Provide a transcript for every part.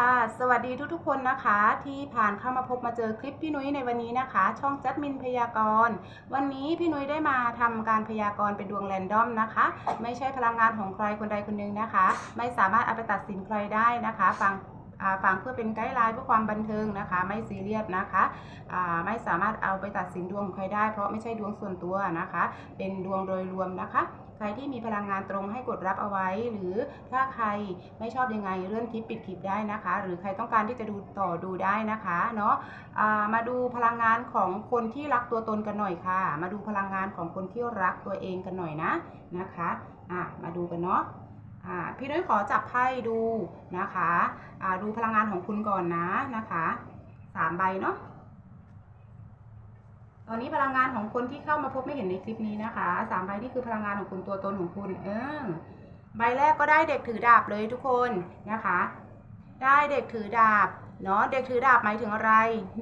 ค่ะ สวัสดีทุกๆ คนนะคะ ที่ผ่านเข้ามาพบมาเจอคลิปพี่นุ้ยในวันนี้นะคะ ช่องจัดมินพยากรณ์ วันนี้พี่นุ้ยได้มาทำการพยากรณ์เป็นดวงแรนดอมนะคะ ไม่ใช่พลังงานของใครคนใดคนหนึ่งนะคะ ไม่สามารถเอาไปตัดสินใครได้นะคะ ฟังฟังเพื่อเป็นไกด์ไลน์เพื่อความบันเทิงนะคะ ไม่ซีเรียสนะคะไม่สามารถเอาไปตัดสินดวงของใครได้ เพราะไม่ใช่ดวงส่วนตัวนะคะ เป็นดวงโดยรวมนะคะ ใครที่มีพลังงานตรงให้กดรับเอาไว้ หรือถ้าใครไม่ชอบยังไงเลื่อนคลิปปิดคลิปได้นะคะ หรือใครต้องการที่จะดูต่อดูได้นะคะเนาะมาดูพลังงานของคนที่รักตัวตนกันหน่อยค่ะ มาดูพลังงานของคนที่รักตัวเองกันหน่อยนะนะคะะมาดูกันเนาะพี่นุ้ยขอจับไพ่ดูนะคะอ่าดูพลังงานของคุณก่อนนะนะคะสามใบเนาะ ตอนนี้พลังงานของคนที่เข้ามาพบไม่เห็นในคลิปนี้นะคะสามใบนี่คือพลังงานของคุณตัวตนของคุณ เออใบแรกก็ได้เด็กถือดาบเลยทุกคนนะคะ ได้เด็กถือดาบเนาะเด็กถือดาบหมายถึงอะไร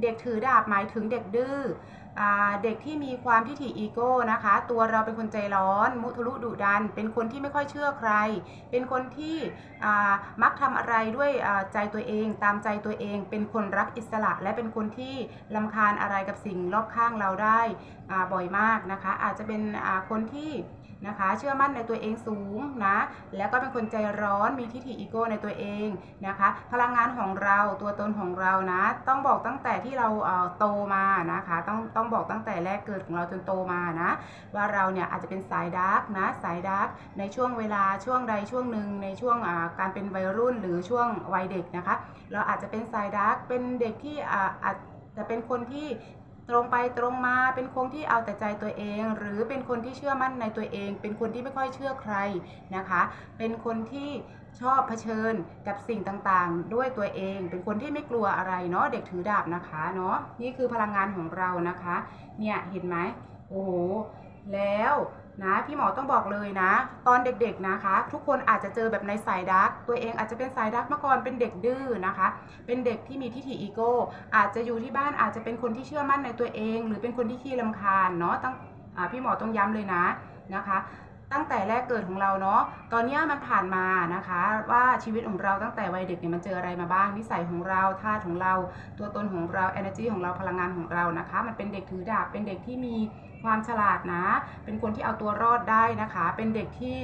เด็กถือดาบหมายถึงเด็กดื้อ เด็กที่มีความทิฐิอีโก้นะคะ ตัวเราเป็นคนใจร้อน มุทะลุดุดัน เป็นคนที่ไม่ค่อยเชื่อใคร เป็นคนที่มักทำอะไรด้วยใจตัวเอง ตามใจตัวเอง เป็นคนรักอิสระ และเป็นคนที่ลำคาญอะไรกับสิ่งรอบข้างเราได้บ่อยมากนะคะ อาจจะเป็นคนที่ นะคะ เชื่อมั่นในตัวเองสูงนะ แล้วก็เป็นคนใจร้อน มีทิฏฐิอีโก้ในตัวเองนะคะ พลังงานของเรา ตัวตนของเรานะ ต้องบอกตั้งแต่ที่เราเโตมานะคะ ต้องต้องบอกตั้งแต่แรกเกิดของเราจนโตมานะ ว่าเราเนี่ยอาจจะเป็นสายดาร์กนะ สายดาร์กในช่วงเวลาช่วงใดช่วงหนึ่งในช่วงการเป็นวัยรุ่นหรือช่วงวัยเด็กนะคะ เราอาจจะเป็นสายดาร์กเป็นเด็กที่อาจจะเป็นคนที่ ตรงไปตรงมาเป็นคนที่เอาแต่ใจตัวเอง หรือเป็นคนที่เชื่อมั่นในตัวเอง เป็นคนที่ไม่ค่อยเชื่อใครนะคะ เป็นคนที่ชอบเผชิญกับสิ่งต่างๆ ด้วยตัวเอง เป็นคนที่ไม่กลัวอะไรเนาะเด็กถือดาบนะคะเนาะนี่คือพลังงานของเรานะคะ เนี่ยเห็นไหมโอ้โหแล้ว นะพี่หมอต้องบอกเลยนะ ตอนเด็กๆนะคะ ทุกคนอาจจะเจอแบบในสายดักตัวเองอาจจะเป็นสายดักมาก่อนเป็นเด็กดื้อนะคะ เป็นเด็กที่มีทิฐิอีโก้อาจจะอยู่ที่บ้านอาจจะเป็นคนที่เชื่อมั่นในตัวเอง หรือเป็นคนที่ขี้ลำคาญเนาะตั้งอพี่หมอต้องย้ำเลยนะนะคะ ตั้งแต่แรกเกิดของเราเนาะตอนนี้มันผ่านมานะคะ ว่าชีวิตของเราตั้งแต่วัยเด็กเนี่ยมันเจออะไรมาบ้างนิสัยของเราธาของเรา ตัวตนของเรา energy ของเราพลังงานของเรานะคะ มันเป็นเด็กถือดาบเป็นเด็กที่มี ความฉลาดนะ เป็นคนที่เอาตัวรอดได้นะคะ เป็นเด็กที่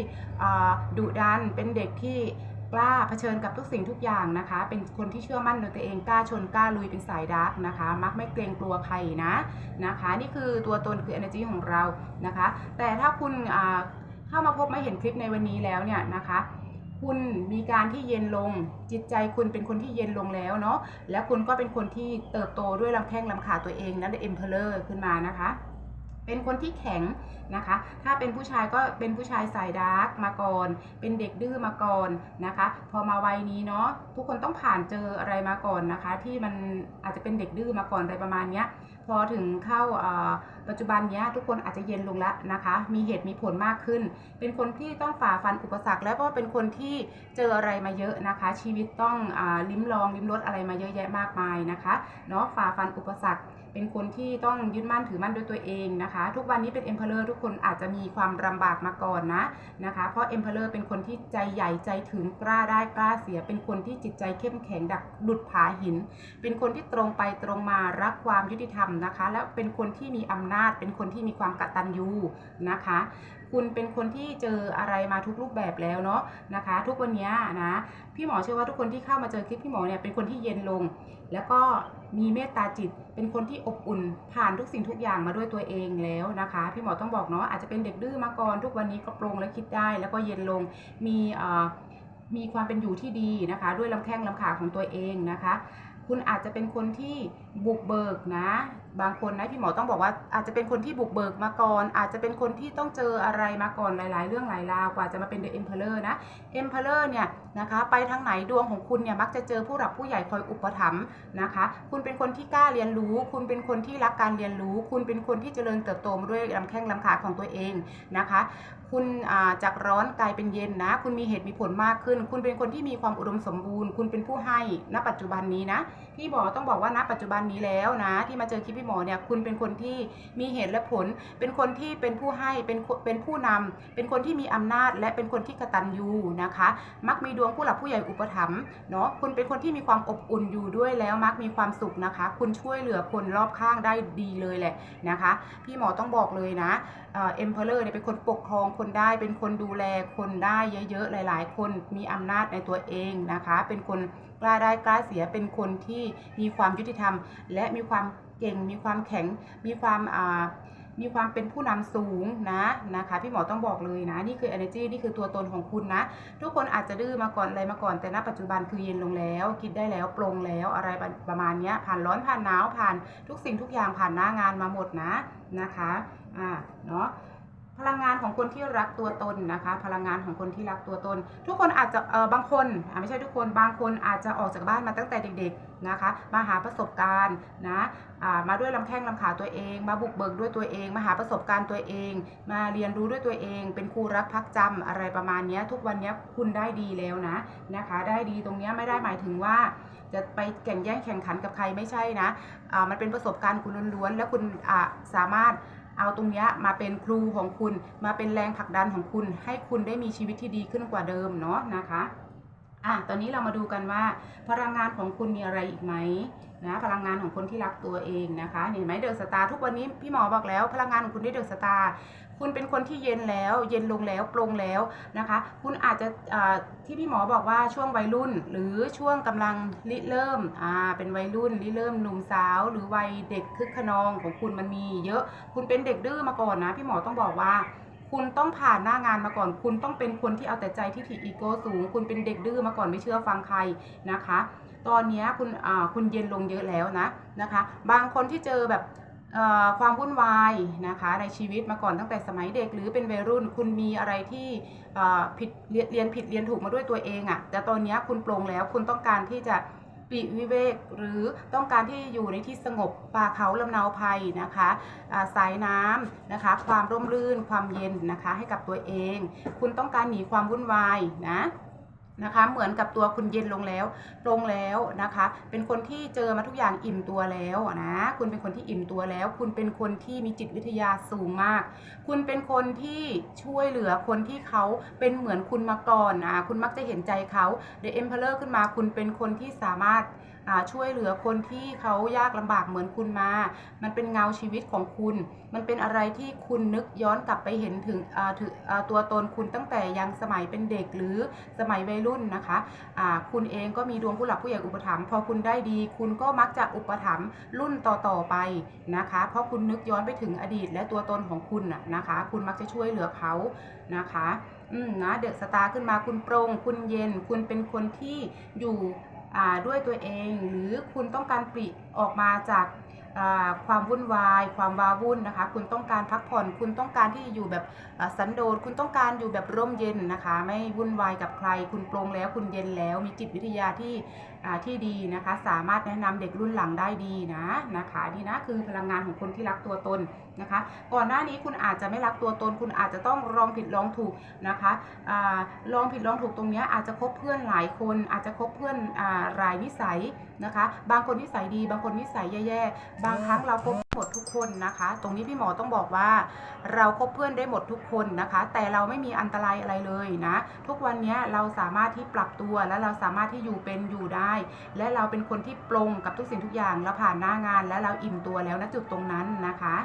ดุดัน เป็นเด็กที่กล้าเผชิญกับทุกสิ่งทุกอย่างนะคะ เป็นคนที่เชื่อมั่นในตัวเองกล้าชนกล้าลุยเป็นสายดาร์กนะคะ มักไม่เกรงกลัวใครนะนะคะ นี่คือตัวตนคือ energy ของเรานะคะ แต่ถ้าคุณเข้ามาพบมาเห็นคลิปในวันนี้แล้วเนี่ยนะคะคุณมีการที่เย็นลงจิตใจคุณเป็นคนที่เย็นลงแล้วเนาะแล้วคุณก็เป็นคนที่เติบโตด้วยลำแข้งลำขาตัวเองนั่นเอ็มเพลเลอร์ขึ้นมานะคะ เป็นคนที่แข็งนะคะ ถ้าเป็นผู้ชายก็เป็นผู้ชายสายดาร์กมาก่อน เป็นเด็กดื้อมาก่อนนะคะ พอมาวัยนี้เนาะทุกคนต้องผ่านเจออะไรมาก่อนนะคะ ที่มันอาจจะเป็นเด็กดื้อมาก่อนอะไรประมาณเนี้ย พอถึงเข้าปัจจุบันเนี้ยทุกคนอาจจะเย็นลงแล้วนะคะ มีเหตุมีผลมากขึ้น เป็นคนที่ต้องฝ่าฟันอุปสรรค แล้วก็เป็นคนที่เจออะไรมาเยอะนะคะ ชีวิตต้องอลิ้มลองลิ้มรสอะไรมาเยอะแยะมากมายนะคะเนาะฝ่าฟันอุปสรรค เป็นคนที่ต้องยึดมั่นถือมั่นด้วยตัวเองนะคะ ทุกวันนี้เป็น Emperor ทุกคนอาจจะมีความลำบากมาก่อนนะนะคะ เพราะ Emperor เป็นคนที่ใจใหญ่ใจถึงกล้าได้กล้าเสีย เป็นคนที่จิตใจเข้มแข็งดักดุดผาหิน เป็นคนที่ตรงไปตรงมารักความยุติธรรมนะคะ และเป็นคนที่มีอำนาจ เป็นคนที่มีความกตัญญูนะคะ คุณเป็นคนที่เจออะไรมาทุกรูปแบบแล้วเนาะนะคะ ทุกวันนี้นะพี่หมอเชื่อว่าทุกคนที่เข้ามาเจอคลิปพี่หมอเนี่ยเป็นคนที่เย็นลง แล้วก็ มีเมตตาจิต เป็นคนที่อบอุ่น ผ่านทุกสิ่งทุกอย่างมาด้วยตัวเองแล้วนะคะ พี่หมอต้องบอกเนาะอาจจะเป็นเด็กดื้อมาก่อน ทุกวันนี้ก็ปรงและคิดได้ แล้วก็เย็นลงมีเอ่อมีความเป็นอยู่ที่ดีนะคะ ด้วยลำแข้งลำขาของตัวเองนะคะ คุณอาจจะเป็นคนที่บุกเบิกนะ บางคนนะพี่หมอต้องบอกว่าอาจจะเป็นคนที่บุกเบิกมาก่อน อาจจะเป็นคนที่ต้องเจออะไรมาก่อนหลาย ๆ เรื่องหลายราวกว่าจะมาเป็นเดอะเอ็มเพลอร์นะเอ็มเพลเลอร์เนี่ยนะคะไปทางไหนดวงของคุณเนี่ยมักจะเจอผู้หลักผู้ใหญ่คอยอุปถัมภ์นะคะ คุณเป็นคนที่กล้าเรียนรู้ คุณเป็นคนที่รักการเรียนรู้ คุณเป็นคนที่เจริญเติบโตมาด้วยลำแข้งลำขาของตัวเองนะคะ คุณาจากร้อนกลายเป็นเย็นนะ คุณมีเหตุมีผลมากขึ้น คุณเป็นคนที่มีความอุดมสมบูรณ์ คุณเป็นผู้ให้ณปัจจุบันนี้นะ พี่หมอต้องบอกว่าณปัจจุบันนี้แล้วนะ ที่มาเจอคลิปพี่หมอเนี่ย คุณเป็นคนที่มีเหตุและผล เป็นคนที่เป็นผู้ให้ เป็นเป็นผู้นำเป็นคนที่มีอำนาจ และเป็นคนที่กระตัญญูนะคะ มักมีดวงผู้หลักผู้ใหญ่อุปถัมภ์เนาะ คุณเป็นคนที่มีความอบอุ่นอยู่ด้วยแล้วมักมีความสุขนะคะ คุณช่วยเหลือคนรอบข้างได้ดีเลยแหละนะคะ พี่หมอต้องบอกเลยนะ เอ็มเพลเลอร์เนี่ยเป็นคนปกครองคนได้ เป็นคนดูแลคนได้เยอะๆ หลาย ๆ คนมีอำนาจในตัวเองนะคะ เป็นคนกล้าได้กล้าเสีย เป็นคนที่มีความยุติธรรม และมีความเก่ง มีความแข็ง มีความอ่า มีความเป็นผู้นำสูงนะนะคะ พี่หมอต้องบอกเลยนะนี่คือ energy นี่คือตัวตนของคุณนะ ทุกคนอาจจะดื้อมาก่อนอะไรมาก่อน แต่ณปัจจุบันคือเย็นลงแล้ว คิดได้แล้วปรงแล้วอะไรประมาณนี้ผ่านร้อนผ่านหนาวผ่านทุกสิ่งทุกอย่างผ่านหน้างานมาหมดนะนะคะอ่าเนาะ พลังงานของคนที่รักตัวตนนะคะ พลังงานของคนที่รักตัวตน ทุกคนอาจจะเออบางคนไม่ใช่ทุกคนบางคนอาจจะออกจากบ้านมาตั้งแต่เด็กๆนะคะ มาหาประสบการณ์นะมาด้วยลำแข้งลำขาตัวเอง มาบุกเบิกด้วยตัวเอง มาหาประสบการณ์ตัวเอง มาเรียนรู้ด้วยตัวเอง เป็นครูรักพักจำอะไรประมาณนี้ทุกวันนี้คุณได้ดีแล้วนะนะคะ ได้ดีตรงนี้ไม่ได้หมายถึงว่าจะไปแข่งแย่งแข่งขันกับใครไม่ใช่นะอ่ามันเป็นประสบการณ์คุณล้วนๆแล้วคุณสามารถ เอาตรงนี้มาเป็นครูของคุณ มาเป็นแรงผลักดันของคุณ ให้คุณได้มีชีวิตที่ดีขึ้นกว่าเดิมเนาะนะคะอะตอนนี้เรามาดูกันว่าพลังงานของคุณมีอะไรอีกไหม นะพลังงานของคนที่รักตัวเองนะคะ เห็นไหมเดอะสตาร์ทุกวันนี้พี่หมอบอกแล้ว พลังงานของคุณได้เดอะสตาร์คุณเป็นคนที่เย็นแล้ว เย็นลงแล้วปรงแล้วนะคะ คุณอาจจะที่พี่หมอบอกว่าช่วงวัยรุ่น หรือช่วงกำลังริเริ่มอ่าเป็นวัยรุ่นริเริ่มหนุ่มสาว หรือวัยเด็กคึกขนองของคุณมันมีเยอะ คุณเป็นเด็กดื้อมาก่อนนะ พี่หมอต้องบอกว่าคุณต้องผ่านหน้างานมาก่อน คุณต้องเป็นคนที่เอาแต่ใจที่ถีอีโก้สูง คุณเป็นเด็กดื้อมาก่อนไม่เชื่อฟังใครนะคะ ตอนนี้คุณคุณเย็นลงเยอะแล้วนะนะคะ บางคนที่เจอแบบความวุ่นวายนะคะในชีวิตมาก่อนตั้งแต่สมัยเด็กหรือเป็นวัยรุ่นคุณมีอะไรที่ผิดเรียนผิดเรียนถูกมาด้วยตัวเองอะ่ะแต่ตอนนี้คุณปลงแล้วคุณต้องการที่จะปีวิเวกหรือต้องการที่อยู่ในที่สงบป่าเขาลำนาวภัยนะคะสายน้ำนะคะ ความร่มรื่นความเย็นนะคะให้กับตัวเอง คุณต้องการหนีความวุ่นวายนะ นะคะ เหมือนกับตัวคุณเย็นลงแล้วลงแล้วนะคะ เป็นคนที่เจอมาทุกอย่างอิ่มตัวแล้วนะ คุณเป็นคนที่อิ่มตัวแล้ว คุณเป็นคนที่มีจิตวิทยาสูงมาก คุณเป็นคนที่ช่วยเหลือคนที่เขาเป็นเหมือนคุณมาก่อนอะคุณมักจะเห็นใจเขาเด e เอ็มเพลเลอร์ขึ้นมา คุณเป็นคนที่สามารถ ช่วยเหลือคนที่เขายากลำบากเหมือนคุณมา มันเป็นเงาชีวิตของคุณ มันเป็นอะไรที่คุณนึกย้อนกลับไปเห็นถึงถึงตัวตนคุณตั้งแต่ยังสมัยเป็นเด็กหรือสมัยวัยรุ่นนะคะอ่าคุณเองก็มีดวงผู้หลักผู้ใหญ่อุปถัมภ์พอคุณได้ดี คุณก็มักจะอุปถัมภ์รุ่นต่อๆไปนะคะ เพราะคุณนึกย้อนไปถึงอดีตและตัวตนของคุณนะคะ คุณมักจะช่วยเหลือเขานะคะอืมนะเดอะสตาร์ขึ้นมาคุณโปร่งคุณเย็น คุณเป็นคนที่อยู่ ด้วยตัวเอง หรือคุณต้องการปลีกออกมาจากความวุ่นวาย ความว้าวุ่นนะคะ คุณต้องการพักผ่อน คุณต้องการที่อยู่แบบสันโดษ คุณต้องการอยู่แบบร่มเย็นนะคะ ไม่วุ่นวายกับใคร คุณโปร่งแล้ว คุณเย็นแล้ว มีจิตวิทยาที่ ที่ดีนะคะ สามารถแนะนำเด็กรุ่นหลังได้ดีนะนะคะนี่นะคือพลังงานของคนที่รักตัวตนนะคะ ก่อนหน้านี้คุณอาจจะไม่รักตัวตน คุณอาจจะต้องลองผิดลองถูกนะคะอลองผิดลองถูกตรงนี้อาจจะคบเพื่อนหลายคน อาจจะคบเพื่อนอรายนิสัยนะคะ บางคนนิสัยดี บางคนนิสัยแย่ๆบางครั้งเราคบ หมดทุกคนนะคะ ตรงนี้พี่หมอต้องบอกว่า เราคบเพื่อนได้หมดทุกคนนะคะ แต่เราไม่มีอันตรายอะไรเลยนะ ทุกวันนี้เราสามารถที่ปรับตัวและเราสามารถที่อยู่เป็นอยู่ได้ และเราเป็นคนที่ปรงกับทุกสิ่งทุกอย่างเราผ่านหน้างานและเราอิ่มตัวแล้วณจุดตรงนั้นนะคะ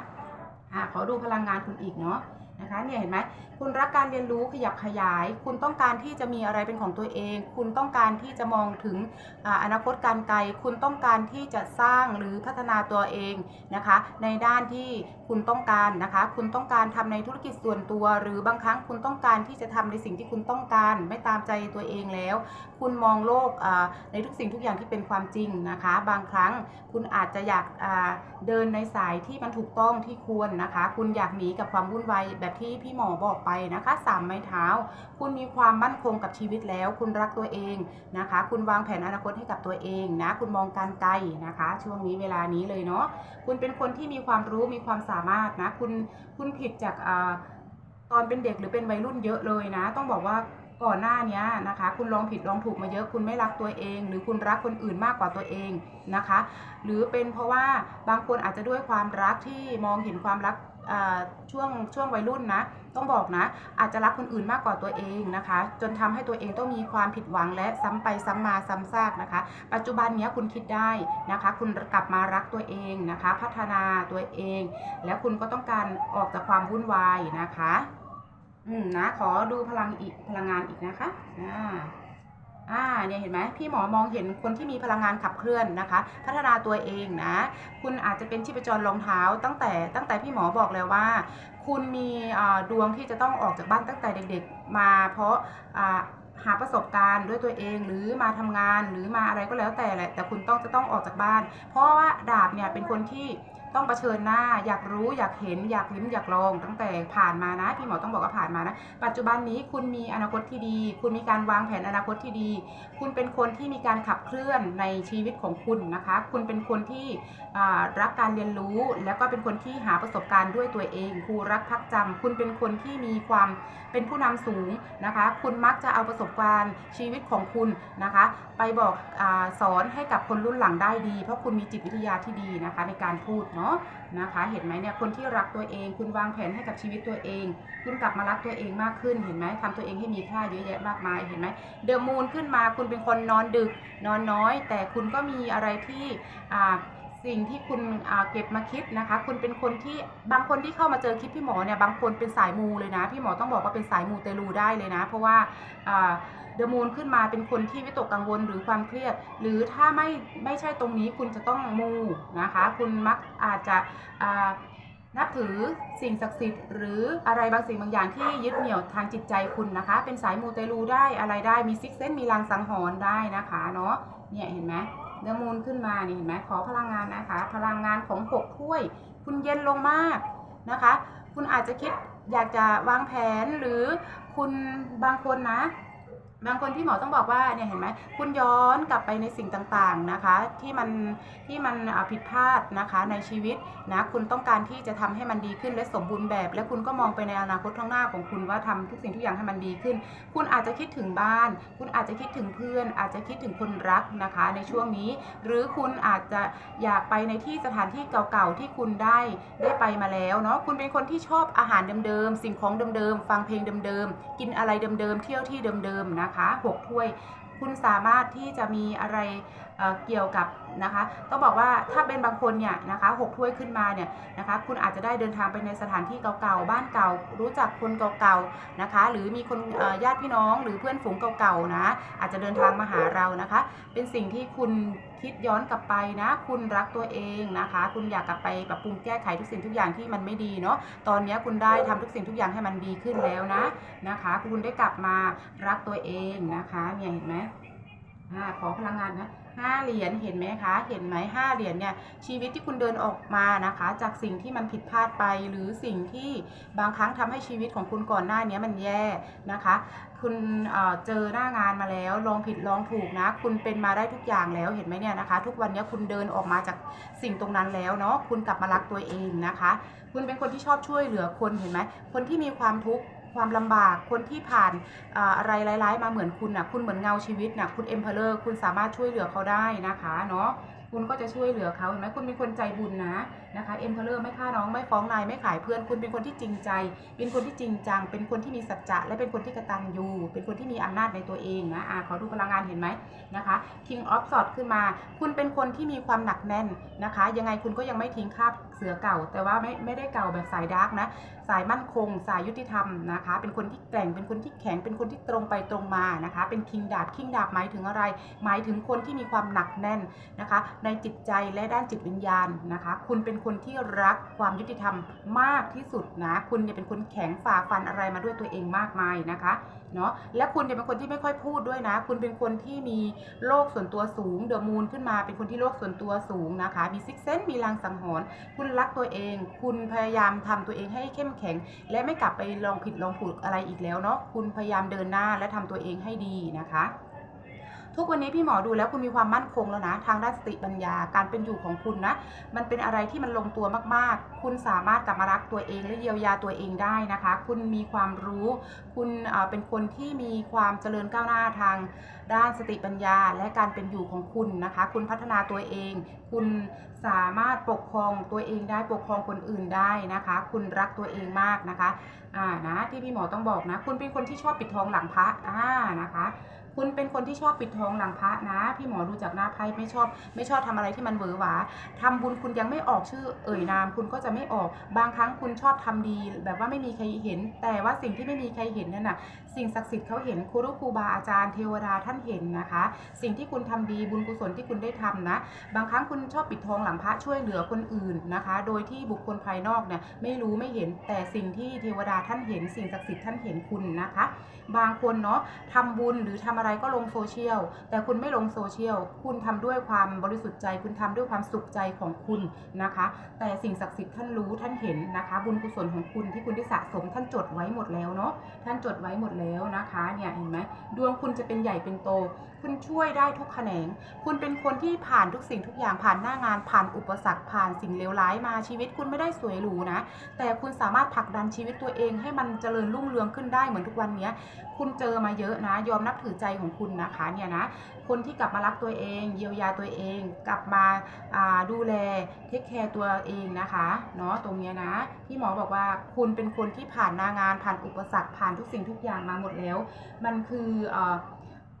อ่าขอดูพลังงานคุณอีกเนาะ นะคะเนี่ยเห็นไหมคุณรักการเรียนรู้ขยับขยาย คุณต้องการที่จะมีอะไรเป็นของตัวเอง คุณต้องการที่จะมองถึงอนาคตการไกล คุณต้องการที่จะสร้างหรือพัฒนาตัวเองนะคะ ในด้านที่คุณต้องการนะคะ คุณต้องการทำในธุรกิจส่วนตัว หรือบางครั้งคุณต้องการที่จะทำในสิ่งที่คุณต้องการ ไม่ตามใจตัวเองแล้ว คุณมองโลกในทุกสิ่งทุกอย่างที่เป็นความจริงนะคะ บางครั้งคุณอาจจะอยากเดินในสายที่มันถูกต้องที่ควรนะคะ คุณอยากหนีกับความวุ่นวายแบบที่พี่หมอบอกไปนะคะสามไม้เท้า คุณมีความมั่นคงกับชีวิตแล้ว คุณรักตัวเองนะคะ คุณวางแผนอนาคตให้กับตัวเองนะคุณมองการไกลนะคะ ช่วงนี้เวลานี้เลยเนาะคุณเป็นคนที่มีความรู้มีความสามารถนะคุณคุณผิดจากอ่าตอนเป็นเด็กหรือเป็นวัยรุ่นเยอะเลยนะ ต้องบอกว่าก่อนหน้านี้นะคะ คุณลองผิดลองถูกมาเยอะคุณไม่รักตัวเอง หรือคุณรักคนอื่นมากกว่าตัวเองนะคะ หรือเป็นเพราะว่าบางคนอาจจะด้วยความรักที่มองเห็นความรัก ช่วงช่วงวัยรุ่นนะ ต้องบอกนะ อาจจะรักคนอื่นมากกว่าตัวเองนะคะ จนทำให้ตัวเองต้องมีความผิดหวังและซ้ำไปซ้ำมาซ้ำซากนะคะ ปัจจุบันเนี้ยคุณคิดได้นะคะ คุณกลับมารักตัวเองนะคะ พัฒนาตัวเอง แล้วคุณก็ต้องการออกจากความวุ่นวายนะคะ อืมนะขอดูพลังอีกพลังงานอีกนะคะอ่า อ่าเนี่ยเห็นไหมพี่หมอมองเห็นคนที่มีพลังงานขับเคลื่อนนะคะ พัฒนาตัวเองนะ คุณอาจจะเป็นชีพจรรองเท้า ตั้งแต่ตั้งแต่พี่หมอบอกแล้วว่า คุณมีดวงที่จะต้องออกจากบ้านตั้งแต่เด็กๆ มาเพราะหาประสบการณ์ด้วยตัวเองหรือมาทำงานหรือมาอะไรก็แล้วแต่แหละแต่คุณต้องจะต้องออกจากบ้าน เพราะว่าดาบเนี่ยเป็นคนที่ ต้องเผชิญหน้า อยากรู้อยากเห็นอยากลิ้มอยากลอง ตั้งแต่ผ่านมานะ พี่หมอต้องบอกว่าผ่านมานะ ปัจจุบันนี้คุณมีอนาคตที่ดี คุณมีการวางแผนอนาคตที่ดี คุณเป็นคนที่มีการขับเคลื่อนในชีวิตของคุณนะคะ คุณเป็นคนที่รักการเรียนรู้ แล้วก็เป็นคนที่หาประสบการณ์ด้วยตัวเองครูรักพักจำคุณเป็นคนที่มีความเป็นผู้นำสูงนะคะ คุณมักจะเอาประสบการณ์ชีวิตของคุณนะคะ ไปบอกอสอนให้กับคนรุ่นหลังได้ดี เพราะคุณมีจิตวิทยาที่ดีนะคะในการพูดเนาะนะคะ เห็นไหมเนี่ยคนที่รักตัวเอง คุณวางแผนให้กับชีวิตตัวเอง คุณกลับมารักตัวเองมากขึ้นเห็นไหมทำตัวเองให้มีค่าเยอะแยะมากมายเห็นไหมเดอะมูนขึ้นมาคุณเป็นคนนอนดึกนอนน้อย แต่คุณก็มีอะไรที่อ่า สิ่งที่คุณเก็บมาคิดนะคะ คุณเป็นคนที่บางคนที่เข้ามาเจอคลิปพี่หมอเนี่ยบางคนเป็นสายมูเลยนะ พี่หมอต้องบอกว่าเป็นสายมูเตลูได้เลยนะ เพราะว่าเดอะมูนขึ้นมาเป็นคนที่วิตกกังวลหรือความเครียด หรือถ้าไม่ไม่ใช่ตรงนี้คุณจะต้องมูนะคะ คุณมักอาจจะนับถือสิ่งศักดิ์สิทธิ์หรืออะไรบางสิ่งบางอย่างที่ยึดเหนี่ยวทางจิตใจคุณนะคะ เป็นสายมูเตลูได้อะไรได้มีซิกเซนมีลางสังหรณ์ได้นะคะเนาะเนี่ยเห็นไหม เดอมูลขึ้นมานี่เห็นไหมขอพลังงานนะคะ พลังงานของหกถ้วย คุณเย็นลงมากนะคะ คุณอาจจะคิดอยากจะวางแผนหรือคุณบางคนนะ บางคนที่หมอต้องบอกว่าเนี่ยเห็นไหมคุณย้อนกลับไปในสิ่งต่างๆนะคะที่มันที่มันผิดพลาดนะคะในชีวิตนะคุณต้องการที่จะทำให้มันดีขึ้นและสมบูรณ์แบบ และคุณก็มองไปในอนาคตข้างหน้าของคุณว่าทำทุกสิ่งทุกอย่างให้มันดีขึ้น คุณอาจจะคิดถึงบ้าน คุณอาจจะคิดถึงเพื่อน อาจจะคิดถึงคนรักนะคะ ในช่วงนี้ หรือคุณอาจจะอยากไปในที่สถานที่เก่าๆที่คุณได้ได้ไปมาแล้วเนาะคุณเป็นคนที่ชอบอาหารเดิมๆสิ่งของเดิมๆฟังเพลงเดิมๆกินอะไรเดิมๆเที่ยวที่เดิมๆนะคะ 6 ถ้วย คุณสามารถที่จะมีอะไร เเกี่ยวกับนะคะต้องบอกว่าถ้าเป็นบางคนเนี่ยนะคะหกถ้วยขึ้นมาเนี่ยนะคะคุณอาจจะได้เดินทางไปในสถานที่เก่าๆบ้านเก่า รู้จักคนเก่าๆนะคะ หรือมีคนญาติพี่น้องหรือเพื่อนฝูงเก่าๆนะอาจจะเดินทางมาหาเรานะคะ เป็นสิ่งที่คุณคิดย้อนกลับไปนะ คุณรักตัวเองนะคะ คุณอยากกลับไปปรับปรุงแก้ไขทุกสิ่งทุกอย่างที่มันไม่ดีเนาะตอนนี้คุณได้ทำทุกสิ่งทุกอย่างให้มันดีขึ้นแล้วนะนะคะ คุณได้กลับมารักตัวเองนะคะเนี่ยเห็นไหมขอพลังงานนะ ห้าเหรียญเห็นไหมคะ เห็นไหมห้าเหรียญเนี่ยชีวิตที่คุณเดินออกมานะคะ จากสิ่งที่มันผิดพลาดไป หรือสิ่งที่บางครั้งทำให้ชีวิตของคุณก่อนหน้านี้มันแย่นะคะ คุณเเจอหน้างานมาแล้วลองผิดลองถูกนะ คุณเป็นมาได้ทุกอย่างแล้วเห็นไหมเนี่ยนะคะ ทุกวันนี้คุณเดินออกมาจากสิ่งตรงนั้นแล้วเนาะคุณกลับมารักตัวเองนะคะ คุณเป็นคนที่ชอบช่วยเหลือคนเห็นไหมคนที่มีความทุกข์ ความลำบากคนที่ผ่านอะไรร้ายๆ มาเหมือนคุณน่ะคุณเหมือนเงาชีวิตน่ะคุณเอ็มเพลเลอร์คุณสามารถช่วยเหลือเขาได้นะคะเนาะคุณก็จะช่วยเหลือเขาเห็นไหมคุณเป็นคนใจบุญนะนะคะเอ็มเพลเลอร์ไม่ฆ่าน้องไม่ฟ้องนายไม่ขายเพื่อน คุณเป็นคนที่จริงใจ เป็นคนที่จริงจัง เป็นคนที่มีสัจจะและเป็นคนที่กระตัญญูเป็นคนที่มีอำนาจในตัวเองนะอ่าขอดูพลังงานเห็นไหมนะคะ King of Swords ขึ้นมา คุณเป็นคนที่มีความหนักแน่นนะคะ ยังไงคุณก็ยังไม่ทิ้งคราบ สือเก่า แต่ว่าไม่ไม่ได้เก่าแบบสายดาร์กนะ สายมั่นคง สายยุติธรรมนะคะ เป็นคนที่แกร่ง เป็นคนที่แข็ง เป็นคนที่ตรงไปตรงมานะคะ เป็นคิงดาบคิงดาบหมายถึงอะไร หมายถึงคนที่มีความหนักแน่นนะคะ ในจิตใจและด้านจิตวิญญาณนะคะ คุณเป็นคนที่รักความยุติธรรมมากที่สุดนะ คุณเนี่ยเป็นคนแข็งฝ่าฟันอะไรมาด้วยตัวเองมากมายนะคะ เนาะและคุณเนี่ยเป็นคนที่ไม่ค่อยพูดด้วยนะ คุณเป็นคนที่มีโลกส่วนตัวสูงเดอะมูนขึ้นมาเป็นคนที่โลกส่วนตัวสูงนะคะ มีซิกเซนมีลางสังหรณ์คุณรักตัวเอง คุณพยายามทำตัวเองให้เข้มแข็ง และไม่กลับไปลองผิดลองถูกอะไรอีกแล้วเนาะคุณพยายามเดินหน้าและทำตัวเองให้ดีนะคะ ทุกวันนี้พี่หมอดูแล้วคุณมีความมั่นคงแล้วนะ ทางด้านสติปัญญาการเป็นอยู่ของคุณนะ มันเป็นอะไรที่มันลงตัวมากๆ คุณสามารถกลับมารักตัวเองและเยียวยาตัวเองได้นะคะ คุณมีความรู้ คุณเป็นคนที่มีความเจริญก้าวหน้าทางด้านสติปัญญาและการเป็นอยู่ของคุณนะคะ คุณพัฒนาตัวเอง คุณสามารถปกครองตัวเองได้ปกครองคนอื่นได้นะคะ คุณรักตัวเองมากนะคะอ่านะที่พี่หมอต้องบอกนะ คุณเป็นคนที่ชอบปิดทองหลังพระอ่านะคะ คุณเป็นคนที่ชอบปิดทองหลังพระนะ พี่หมอดูจากหน้าไพ่ไม่ชอบ ไม่ชอบทำอะไรที่มันเวอหวาทำบุญคุณยังไม่ออกชื่อ เอ่ยนาม คุณก็จะไม่ออก บางครั้งคุณชอบทำดี แบบว่าไม่มีใครเห็น แต่ว่าสิ่งที่ไม่มีใครเห็นนั่นน่ะ สิ่งศักดิ์สิทธิ์เขาเห็นครูรุครูบาอาจารย์เทวดาท่านเห็นนะคะ สิ่งที่คุณทำดีบุญกุศลที่คุณได้ทำนะ บางครั้งคุณชอบปิดทองหลังพระช่วยเหลือคนอื่นนะคะ โดยที่บุคคลภายนอกเนี่ยไม่รู้ไม่เห็น แต่สิ่งที่เทวดาท่านเห็น สิ่งศักดิ์สิทธิ์ท่านเห็นคุณนะคะ บางคนเนาะทำบุญหรือทำอะไรก็ลงโซเชียล แต่คุณไม่ลงโซเชียล คุณทำด้วยความบริสุทธิ์ใจ คุณทำด้วยความสุขใจของคุณนะคะ แต่สิ่งศักดิ์สิทธิ์ท่านรู้ท่านเห็นนะคะ บุญกุศลของคุณที่คุณได้สะสมท่านจดไว้หมดแล้วเนาะ ท่านจดไว้หมดแล้วนะคะ เนี่ยเห็นไหมดวงคุณจะเป็นใหญ่เป็นโต คุณช่วยได้ทุกแขนง คุณเป็นคนที่ผ่านทุกสิ่งทุกอย่างผ่านหน้างานผ่านอุปสรรคผ่านสิ่งเลวร้ายมาชีวิตคุณไม่ได้สวยหรูนะ แต่คุณสามารถผลักดันชีวิตตัวเองให้มันเจริญรุ่งเรืองขึ้นได้เหมือนทุกวันนี้คุณเจอมาเยอะนะ ยอมนับถือใจของคุณนะคะเนี่ยนะคนที่กลับมารักตัวเอง เยียวยาตัวเอง กลับมาาดูแลเทคแคร์ตัวเองนะคะเนาะตรงเนี้ยนะพี่หมอบอกว่าคุณเป็นคนที่ผ่านหน้างานผ่านอุปสรรคผ่านทุกสิ่งทุกอย่างมาหมดแล้ว มันคืออ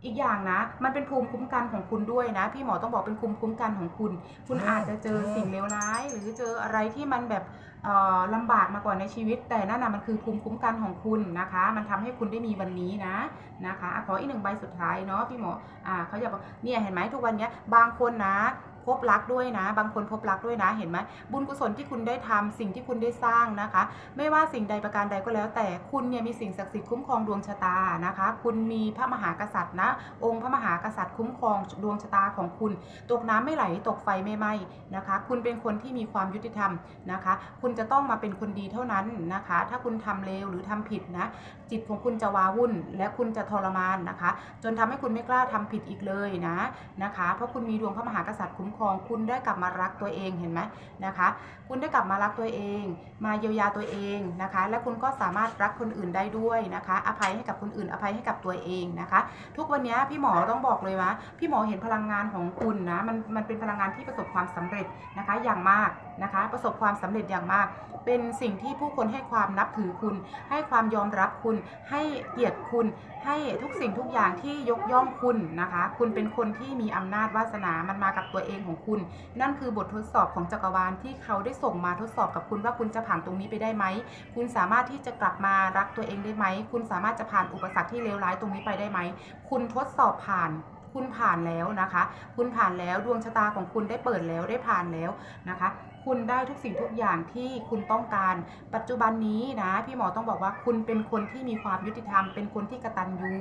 อีกอย่างนะ มันเป็นภูมิคุ้มกันของคุณด้วยนะ พี่หมอต้องบอกเป็นภูมิคุ้มกันของคุณ คุณอาจจะเจอสิ่งเลวร้าย หรือเจออะไรที่มันแบบลำบากมาก่อนในชีวิต แต่นั่นนะมันคือภูมิคุ้มกันของคุณนะคะ มันทำให้คุณได้มีวันนี้นะนะคะอะขออีกหนึ่งใบสุดท้ายเนาะพี่หมออ่าเขาจะบอกเนี่ยเห็นไหมทุกวันเนี้ยบางคนนะ พบรักด้วยนะ บางคนพบรักด้วยนะเห็นไหมบุญกุศลที่คุณได้ทำสิ่งที่คุณได้สร้างนะคะ ไม่ว่าสิ่งใดประการใดก็แล้ว แต่คุณเนี่ยมีสิ่งศักดิ์สิทธิ์คุ้มครองดวงชะตานะคะ คุณมีพระมหากษัตริย์นะ องค์พระมหากษัตริย์คุ้มครองดวงชะตาของคุณ ตกน้ำไม่ไหลตกไฟไม่ไหม้นะคะ คุณเป็นคนที่มีความยุติธรรมนะคะ คุณจะต้องมาเป็นคนดีเท่านั้นนะคะ ถ้าคุณทำเลวหรือทำผิดนะ จิตของคุณจะวาวุ่น และคุณจะทรมานนะคะ จนทำให้คุณไม่กล้าทำผิดอีกเลยนะนะคะ เพราะคุณมีดวงพระมหากษัตริย์คุ้มครองคุณได้กลับมารักตัวเองเห็นไหมนะคะ คุณได้กลับมารักตัวเอง มาเยียวยาตัวเองนะคะ และคุณก็สามารถรักคนอื่นได้ด้วยนะคะ อภัยให้กับคนอื่น อภัยให้กับตัวเองนะคะ ทุกวันนี้พี่หมอต้องบอกเลยว่าพี่หมอเห็นพลังงานของคุณนะมันมันเป็นพลังงานที่ประสบความสำเร็จนะคะอย่างมากนะคะ ประสบความสำเร็จอย่างมาก เป็นสิ่งที่ผู้คนให้ความนับถือคุณ ให้ความยอมรับคุณ ให้เกียรติคุณ ให้ทุกสิ่งทุกอย่างที่ยกย่องคุณนะคะ คุณเป็นคนที่มีอำนาจวาสนามันมากับตัวเองของคุณ นั่นคือบททดสอบของจักรวาลที่เขาได้ส่งมาทดสอบกับคุณว่าคุณจะผ่านตรงนี้ไปได้ไหม คุณสามารถที่จะกลับมารักตัวเองได้ไหม คุณสามารถจะผ่านอุปสรรคที่เลวร้ายตรงนี้ไปได้ไหม คุณทดสอบผ่านคุณผ่านแล้วนะคะ คุณผ่านแล้วดวงชะตาของคุณได้เปิดแล้วได้ผ่านแล้วนะคะ คุณได้ทุกสิ่งทุกอย่างที่คุณต้องการ ปัจจุบันนี้นะ พี่หมอต้องบอกว่าคุณเป็นคนที่มีความยุติธรรม เป็นคนที่กระตัญญู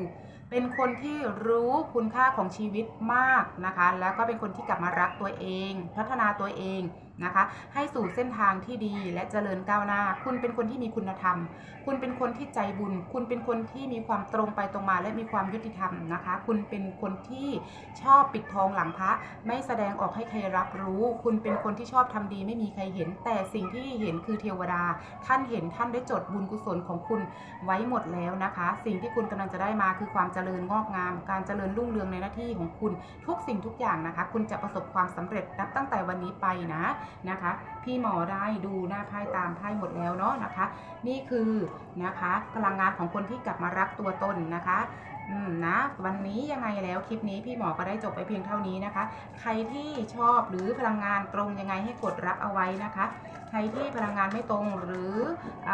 เป็นคนที่รู้คุณค่าของชีวิตมากนะคะ แล้วก็เป็นคนที่กลับมารักตัวเอง พัฒนาตัวเอง นะคะ ให้สู่เส้นทางที่ดีและเจริญก้าวหน้า คุณเป็นคนที่มีคุณธรรม คุณเป็นคนที่ใจบุญ คุณเป็นคนที่มีความตรงไปตรงมา และมีความยุติธรรมนะคะ คุณเป็นคนที่ชอบปิดทองหลังพระไม่แสดงออกให้ใครรับรู้ คุณเป็นคนที่ชอบทำดีไม่มีใครเห็น แต่สิ่งที่เห็นคือเทวดา ท่านเห็นท่านได้จดบุญกุศลของคุณไว้หมดแล้วนะคะ สิ่งที่คุณกำลังจะได้มาคือความเจริญงอกงาม การเจริญรุ่งเรืองในหน้าที่ของคุณ ทุกสิ่งทุกอย่างนะคะ คุณจะประสบความสำเร็จนับตั้งแต่วันนี้ไปนะนะคะ พี่หมอได้ดูหน้าไพ่ตามไพ่หมดแล้วเนาะนะคะ นี่คือนะคะพลังงานของคนที่กลับมารักตัวตนนะคะ อืมนะ วันนี้ยังไงแล้วคลิปนี้พี่หมอก็ได้จบไปเพียงเท่านี้นะคะ ใครที่ชอบหรือพลังงานตรงยังไงให้กดรับเอาไว้นะคะ ใครที่พลังงานไม่ตรงหรืออ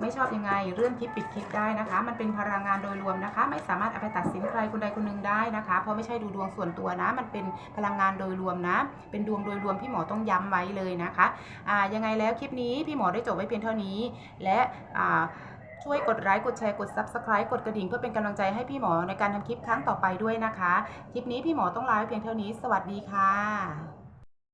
ไม่ชอบยังไงเลื่อนคลิปปิดคลิปได้นะคะ มันเป็นพลังงานโดยรวมนะคะ ไม่สามารถเอาไปตัดสินใครคนใดคนหนึ่งได้นะคะ เพราะไม่ใช่ดูดวงส่วนตัวนะ มันเป็นพลังงานโดยรวมนะ เป็นดวงโดยรวมพี่หมอต้องย้ำไว้เลยนะคะอ่ายังไงแล้วคลิปนี้พี่หมอได้จบไว้เพียงเท่านี้ และ ช่วยกดไลค์กดแชร์กด Subscribe กดกระดิ่งเพื่อเป็นกำลังใจให้พี่หมอในการทำคลิปครั้งต่อไปด้วยนะคะ คลิปนี้พี่หมอต้องลาไปเพียงเท่านี้ สวัสดีค่ะ